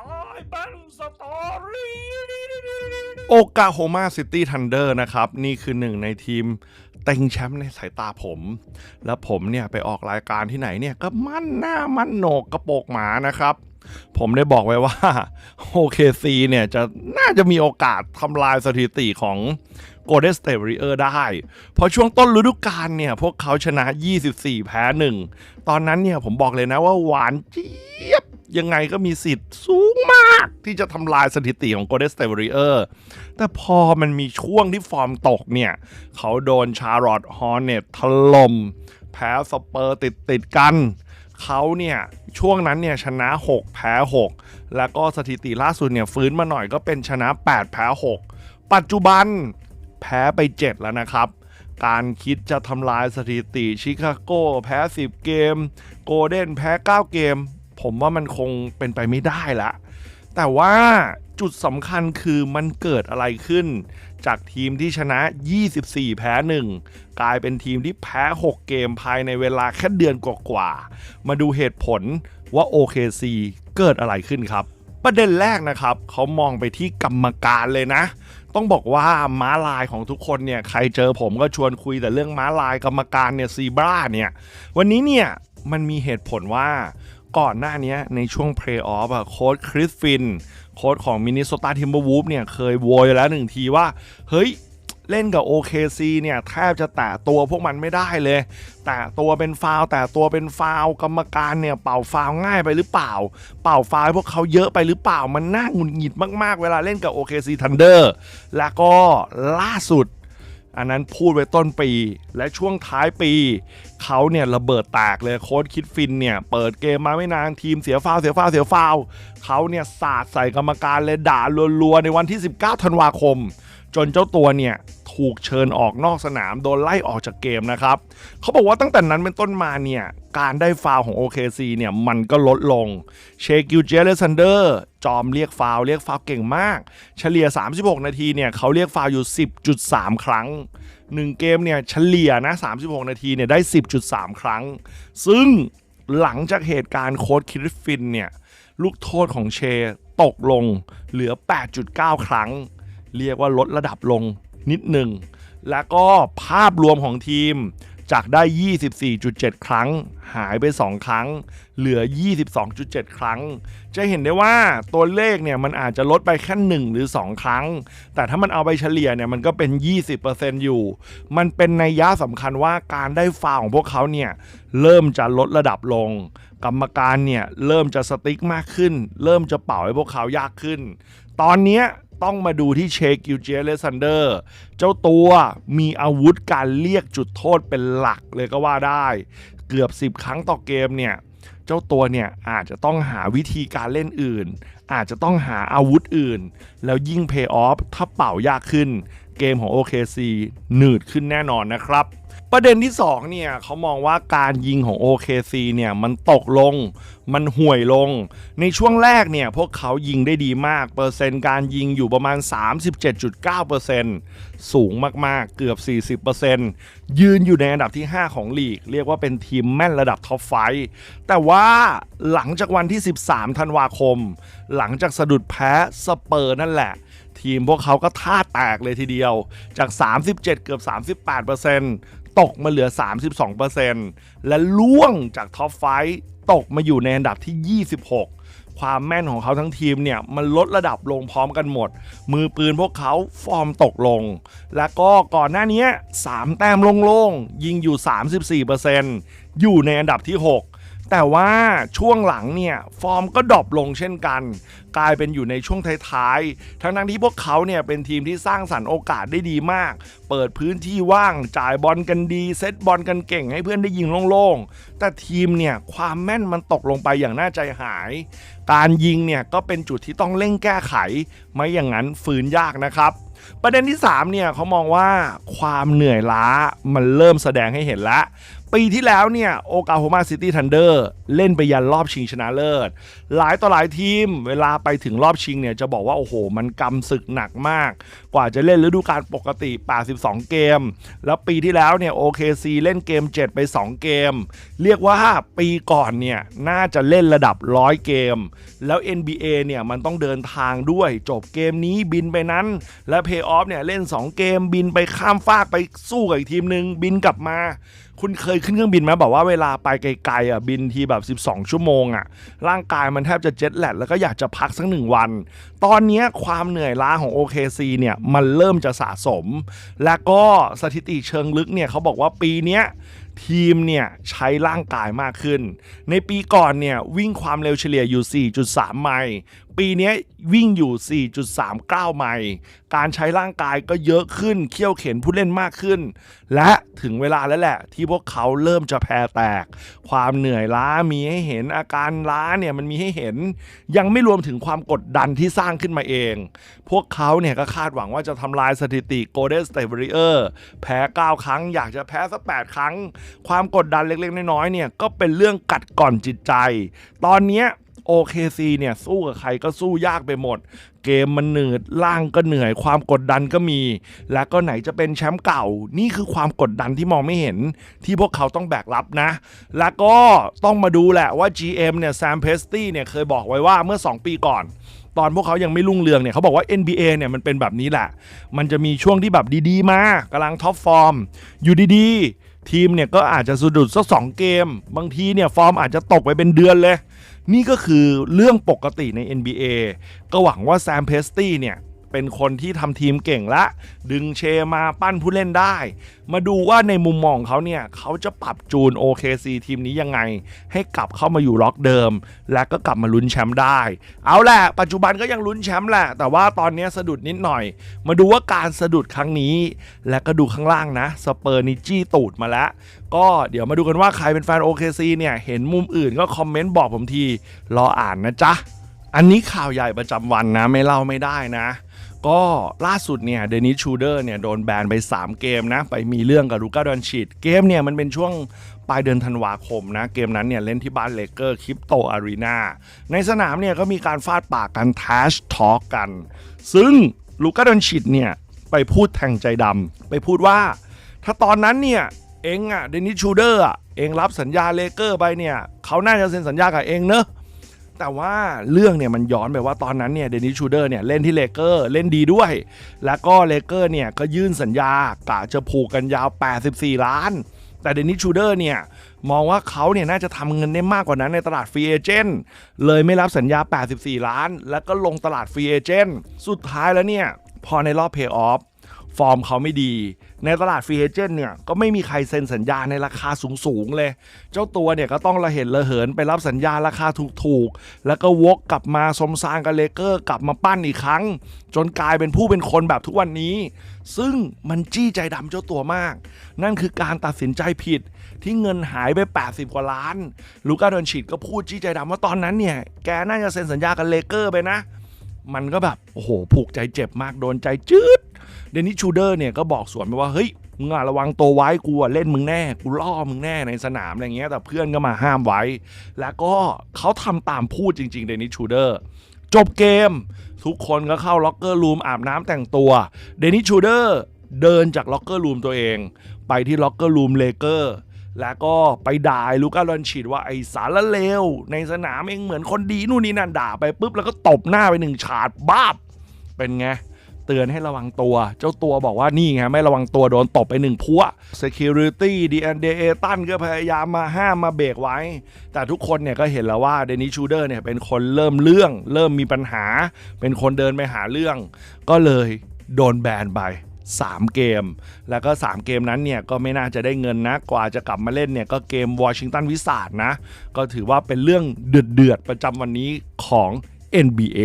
ตายเป็นสตอรี่โอกาโฮมาซิตี้ทันเดอร์นะครับ นี่คือหนึ่งในทีมเต็งแชมป์ในสายตาผม แล้วผมเนี่ยไปออกรายการที่ไหนเนี่ยก็มั่นหน้ามั่นโหนกกระโปกหมานะครับ ผมได้บอกไว้ว่า OKC เนี่ยจะน่าจะมีโอกาสทำลายสถิติของ Golden State Warriors ได้ เพราะช่วงต้นฤดูกาลเนี่ย พวกเขาชนะ 24 แพ้ 1 ตอนนั้นเนี่ยผมบอกเลยนะว่าหวานเจี๊ยบ ยังไงก็มีสิทธิ์สูงมากที่จะทำลายสถิติของ Golden State Warrior แต่พอมันมีช่วงที่ฟอร์มตกเนี่ย เขาโดนชาร์ลอตฮอร์เนตถล่มแพ้สเปอร์ติดติดกัน เขาเนี่ย ช่วงนั้นเนี่ย ชนะ 6 แพ้ 6 แล้วก็สถิติล่าสุดเนี่ย ฟื้นมาหน่อยก็เป็นชนะ 8 แพ้ 6 ปัจจุบันแพ้ไป 7 แล้วนะครับการคิดจะทำลายสถิติชิคาโกแพ้ 10 เกม โกลเด้นแพ้ 9 เกม ผมว่ามันคงเป็นไปไม่ได้ละ แต่ว่าจุดสำคัญคือมันเกิดอะไรขึ้น จากทีมที่ชนะ 24 แพ้ 1 กลายเป็นทีมที่แพ้ 6 เกมภายในเวลาแค่เดือนกว่าๆมาดูเหตุผลว่า OKC เกิดอะไรขึ้นครับ ประเด็นแรกนะครับ เขามองไปที่กรรมการเลยนะ ต้องบอกว่าม้าลายของทุกคนเนี่ย ใครเจอผมก็ชวนคุยแต่เรื่องม้าลายกรรมการเนี่ยซีบราเนี่ย วันนี้เนี่ยมันมีเหตุผลว่า ก่อนหน้านี้ในช่วงเพลย์ออฟอะโค้ชคริสฟิน โค้ชของมินนิโซตาทิมเบอร์วูฟเนี่ยเคยโวยแล้วหนึ่งทีว่า เฮ้ยเล่นกับ OKC เนี่ยแทบจะแตะตัวพวกมันไม่ได้เลย แตะตัวเป็นฟาวแตะตัวเป็นฟาวกรรมการเนี่ยเป่าฟาวง่ายไปหรือเปล่า เป่าฟาวพวกเขาเยอะไปหรือเปล่ามันน่าหงุดหงิดมากๆ เวลาเล่นกับ OKC Thunder แล้วก็ล่าสุด อันนั้นพูดไว้ต้นปี และช่วงท้ายปี เขาเนี่ยระเบิดแตกเลยโค้ดคิดฟินเนี่ย เปิดเกมมาไม่นานทีมเสียฟาวเสียฟาวเสียฟาวเขาเนี่ยสาดใส่กรรมการเลยด่ารัวๆในวันที่ 19 ธันวาคม จนเจ้าตัวเนี่ยถูกเชิญออกนอกสนามโดนไล่ออกจากเกมนะครับเขาบอกว่าตั้งแต่นั้นเป็นต้นมาเนี่ยการได้ฟาวของ OKC เนี่ยมันก็ลดลงเชกิลเจเลซันเดอร์จอมเรียกฟาวเรียกฟาวเก่งมาก เฉลี่ย 36 นาทีเนี่ยเขาเรียกฟาวอยู่ 10.3 ครั้ง 1 เกมเนี่ยเฉลี่ยนะ36 นาทีเนี่ยได้ 10.3 ครั้ง ซึ่งหลังจากเหตุการณ์โค้ดคริสฟินเนี่ยลูกโทษของเชตกลงเหลือ 8.9 ครั้ง เรียกว่าลดระดับลงนิดหนึ่ง แล้วก็ภาพรวมของทีมจากได้ 24.7 ครั้ง หายไป 2 ครั้ง เหลือ 22.7 ครั้ง จะเห็นได้ว่าตัวเลขเนี่ยมันอาจจะลดไปแค่ 1 หรือ 2 ครั้ง แต่ถ้ามันเอาไปเฉลี่ยเนี่ยมันก็เป็น 20%อยู่ มันเป็นในยะสำคัญว่าการได้ฟาวของพวกเขาเนี่ยเริ่มจะลดระดับลง กรรมการเนี่ยเริ่มจะสติ๊กมากขึ้น เริ่มจะเป่าให้พวกเขายากขึ้น ตอนนี้ ต้องมาดูที่เชกิลเจเลซันเดอร์ เจ้าตัวมีอาวุธการเรียกจุดโทษเป็นหลักเลยก็ว่าได้ เกือบ 10 ครั้งต่อเกมเนี่ย เจ้าตัวเนี่ยอาจจะต้องหาวิธีการเล่นอื่น อาจจะต้องหาอาวุธอื่น แล้วยิ่งเพย์ออฟถ้าเป่ายากขึ้น เกมของ OKC หนืดขึ้นแน่นอนนะครับประเด็นที่2เนี่ยเขามองว่าการยิงของ OKC เนี่ยมันตกลง มันห่วยลง ในช่วงแรกเนี่ยพวกเขายิงได้ดีมาก เปอร์เซ็นต์การยิงอยู่ประมาณ 37.9%สูงมากๆเกือบ 40%ยืนอยู่ในอันดับที่ 5 ของลีก เรียกว่าเป็นทีมแม่นระดับท็อปไฟว์แต่ว่าหลังจากวันที่ 13 ธันวาคม หลังจากสะดุดแพ้สเปอร์นั่นแหละทีมพวกเขาก็ท่าแตกเลยทีเดียวจาก 37 เกือบ 38%ตกมาเหลือ 32%และล่วงจากท็อปไฟว์ตกมาอยู่ในอันดับที่ 26 ความแม่นของเขาทั้งทีมเนี่ย มันลดระดับลงพร้อมกันหมด มือปืนพวกเขาฟอร์มตกลง แล้วก็ก่อนหน้านี้ 3 แต้มโล่งๆ ยิงอยู่ 34%อยู่ในอันดับที่ 6 แต่ว่าช่วงหลังเนี่ยฟอร์มก็ดรอปลงเช่นกัน กลายเป็นอยู่ในช่วงท้ายๆ ทั้งนั้นที่พวกเขาเนี่ยเป็นทีมที่สร้างสรรค์โอกาสได้ดีมาก เปิดพื้นที่ว่างจ่ายบอลกันดี เซตบอลกันเก่งให้เพื่อนได้ยิงโล่งๆ แต่ทีมเนี่ยความแม่นมันตกลงไปอย่างน่าใจหาย การยิงเนี่ยก็เป็นจุดที่ต้องเร่งแก้ไข ไม่อย่างนั้นฝืนยากนะครับประเด็นที่3เนี่ยเขามองว่าความเหนื่อยล้ามันเริ่มแสดงให้เห็นแล้ว ปีที่แล้วเนี่ยโอกาโฮมาซิตี้ทันเดอร์เล่นไปยันรอบชิงชนะเลิศ หลายต่อหลายทีมเวลาไปถึงรอบชิงเนี่ยจะบอกว่า โอ้โห มันกำศึกหนักมาก กว่าจะเล่นฤดูกาลปกติ 82 เกม แล้วปีที่แล้วเนี่ย OKC เล่นเกม 7 ไป 2 เกม เรียกว่าปีก่อนเนี่ยน่าจะเล่นระดับ 100 เกม แล้ว NBA เนี่ยมันต้องเดินทางด้วยจบเกมนี้บินไปนั้น และเพย์ออฟเนี่ยเล่น 2 เกมบินไปข้ามฟากไปสู้กับอีกทีมหนึ่งบินกลับมา คุณเคยขึ้นเครื่องบินไหมบอกว่าเวลาไปไกลๆอะบินทีแบบ 12 ชั่วโมงอะร่างกายมันแทบจะเจ็ตแลดแล้วก็อยากจะพักสักหนึ่งวัน ตอนนี้ความเหนื่อยล้าของ OKC เนี่ยมันเริ่มจะสะสม และก็สถิติเชิงลึกเนี่ยเขาบอกว่าปีนี้ทีมเนี่ยใช้ร่างกายมากขึ้น ในปีก่อนเนี่ยวิ่งความเร็วเฉลี่ยอยู่ 4.3 ไมล์ปีนี้วิ่งอยู่ 4.39 ไมล์ การใช้ร่างกายก็เยอะขึ้น เขี่ยวเข็นผู้เล่นมากขึ้น และถึงเวลาแล้วแหละ ที่พวกเขาเริ่มจะแพ้แตก ความเหนื่อยล้ามีให้เห็น อาการล้าเนี่ยมันมีให้เห็น ยังไม่รวมถึงความกดดันที่สร้างขึ้นมาเอง พวกเขาเนี่ยก็คาดหวังว่าจะทำลายสถิติ Golden State Warrior แพ้ 9 ครั้ง อยากจะแพ้สัก 8 ครั้ง ความกดดันเล็กๆ น้อยๆ เนี่ยก็เป็นเรื่องกัดก่อนจิตใจ ตอนนี้ OKC เนี่ยสู้กับใครก็สู้ยากไปหมด เกมมันหนืดล่างก็เหนื่อย ความกดดันก็มี และก็ไหนจะเป็นแชมป์เก่า นี่คือความกดดันที่มองไม่เห็น ที่พวกเขาต้องแบกรับนะ แล้วก็ต้องมาดูแหละว่า GM เนี่ยแซมเพสตี้เนี่ยเคยบอกไว้ว่าเมื่อ 2 ปีก่อนตอนพวกเขายังไม่รุ่งเรืองเนี่ยเขาบอกว่า NBA เนี่ยมันเป็นแบบนี้แหละ มันจะมีช่วงที่แบบดีๆ มากำลังท็อปฟอร์ม อยู่ดีๆ ทีมเนี่ยก็อาจจะสะดุดสักสองเกม บางทีเนี่ยฟอร์มอาจจะตกไปเป็นเดือนเลย นี่ก็คือเรื่องปกติใน NBA ก็หวังว่าแซมเพสตี้เนี่ย เป็นคนที่ทำทีมเก่งและ ดึงเชมาปั้นผู้เล่นได้ มาดูว่าในมุมมองของเขาเนี่ยเขาจะปรับจูน OKC ทีมนี้ยังไง ให้กลับเข้ามาอยู่ล็อกเดิม และก็กลับมาลุ้นแชมป์ได้ เอาแหละปัจจุบันก็ยังลุ้นแชมป์แหละ แต่ว่าตอนนี้สะดุดนิดหน่อย มาดูว่าการสะดุดครั้งนี้ และก็ดูข้างล่างนะสเปอร์นิจี้ตูดมาแล้วก็เดี๋ยวมาดูกันว่าใครเป็นแฟน OKC เนี่ยเห็นมุมอื่นก็คอมเมนต์บอกผมทีรออ่านนะจ๊ะอันนี้ข่าวใหญ่ประจำวันนะไม่เล่าไม่ได้นะ ก็ล่าสุดเนี่ยเดนิสชูเดอร์เนี่ยโดนแบนไป 3 เกมนะ ไปมีเรื่องกับลูก้าดอนชิดเกมเนี่ยมันเป็นช่วงปลายเดือนธันวาคมนะ เกมนั้นเนี่ยเล่นที่บ้านเลเกอร์คริปโตอารีนาในสนามเนี่ยก็มีการฟาดปากกันแทชทอ k กัน ซึ่งลูก้าดอนชิดเนี่ยไปพูดแทงใจดำไปพูดว่า ถ้าตอนนั้นเนี่ยเองอะเดนิสชูเดอร์อะเองรับสัญญาเลเกอร์ไปเนี่ยเขาน่าจะเซ็นสัญญากับเองเนอะ แต่ว่าเรื่องเนี่ยมันย้อนไปว่าตอนนั้นเนี่ยเดนิสชูเดอร์เนี่ยเล่นที่เลเกอร์เล่นดีด้วย แล้วก็เลเกอร์เนี่ยก็ยื่นสัญญากะจะผูกกันยาว 84 ล้าน แต่เดนิสชูเดอร์เนี่ยมองว่าเขาเนี่ยน่าจะทำเงินได้มากกว่านั้นในตลาดฟรีเอเจนต์เลยไม่รับสัญญา 84 ล้าน แล้วก็ลงตลาดฟรีเอเจนต์สุดท้ายแล้วเนี่ยพอในรอบเพย์ออฟ ฟอร์มเขาไม่ดี ในตลาดฟรีเอเจนต์เนี่ยก็ไม่มีใครเซ็นสัญญาในราคาสูงๆเลย เจ้าตัวเนี่ยก็ต้องระเหตุระเหินไปรับสัญญาราคาถูกๆ แล้วก็วกกลับมาสมซางกับเลเกอร์กลับมาปั้นอีกครั้ง จนกลายเป็นผู้เป็นคนแบบทุกวันนี้ ซึ่งมันจี้ใจดำเจ้าตัวมาก นั่นคือการตัดสินใจผิดที่เงินหายไป 80 กว่าล้าน ลูก้าดอนชิดก็พูดจี้ใจดำว่าตอนนั้นเนี่ยแกน่าจะเซ็นสัญญากับเลเกอร์ไปนะ มันก็แบบโอ้โหผูกใจเจ็บมากโดนใจจืด เดนิสชูเดอร์เนี่ยก็บอกสวนไปว่าเฮ้ยมึงอะระวังตัวไว้กูอะเล่นมึงแน่กูล่อมึงแน่ในสนามอะไรเงี้ยแต่เพื่อนก็มาห้ามไว้ แล้วก็เขาทำตามพูดจริงๆเดนิสชูเดอร์จบเกม ทุกคนก็เข้าล็อกเกอร์รูมอาบน้ำแต่งตัวเดนิสชูเดอร์เดินจากล็อกเกอร์รูมตัวเอง ไปที่ล็อกเกอร์รูมเลเกอร์แล้วก็ไปด่าลูก้าลอนชิดว่าไอสารละเลวในสนามเองเหมือนคนดีนู่นนี่นั่นด่าไปปุ๊บแล้วก็ตบหน้าไปหนึ่งฉาดบ้าบเป็นไง เตือนให้ระวังตัว เจ้าตัวบอกว่านี่ไงไม่ระวังตัวโดนตบไปหนึ่งพัว Security DNA ตั้นก็พยายามมาห้ามมาเบรกไว้ แต่ทุกคนเนี่ยก็เห็นแล้วว่าเดนิชูเดอร์เนี่ยเป็นคนเริ่มเรื่อง เริ่มมีปัญหา เป็นคนเดินไปหาเรื่อง ก็เลยโดนแบนไป3 เกม แล้วก็ 3 เกมนั้นเนี่ยก็ไม่น่าจะได้เงินนะ กว่าจะกลับมาเล่นเนี่ยก็เกมวอชิงตันวิสาดนะ ก็ถือว่าเป็นเรื่องเดือดๆประจำวันนี้ของ NBA